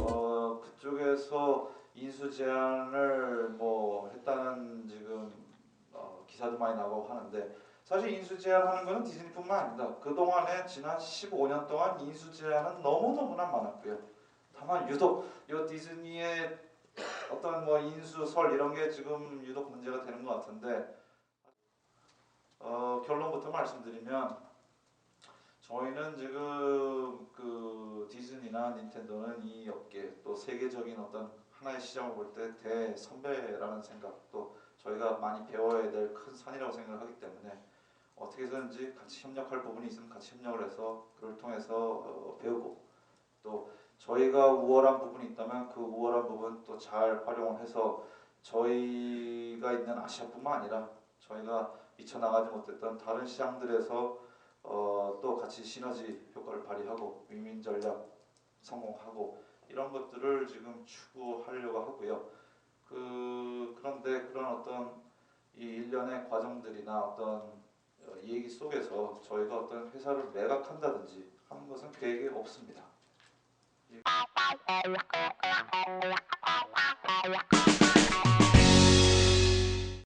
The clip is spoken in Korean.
어, 그쪽에서 인수 제한을 뭐 했다는 지금 어, 기사도 많이 나오고 하는데 사실 인수 제한하는 거는 디즈니뿐만 아니다. 그 동안에 지난 15년 동안 인수 제한은 너무 너무나 많았고요. 다만 유독 이 디즈니의 어떤 뭐 인수설 이런 게 지금 유독 문제가 되는 것 같은데 어, 결론부터 말씀드리면 저희는 지금 그 디즈니나 닌텐도는 이 업계 또 세계적인 어떤 하나의 시장을 볼 때 대선배라는 생각 또 저희가 많이 배워야 될 큰 산이라고 생각을 하기 때문에 어떻게 해서든지 같이 협력할 부분이 있으면 같이 협력을 해서 그걸 통해서 어, 배우고 또 저희가 우월한 부분이 있다면 그 우월한 부분 또 잘 활용을 해서 저희가 있는 아시아뿐만 아니라 저희가 미쳐 나가지 못했던 다른 시장들에서 어, 또 같이 시너지 효과를 발휘하고 윈윈 전략 성공하고 이런 것들을 지금 추구하려고 하고요. 그 그런데 그런 어떤 이 일련의 과정들이나 어떤 어, 이 얘기 속에서 저희가 어떤 회사를 매각한다든지 하는 것은 계획이 없습니다. っていう。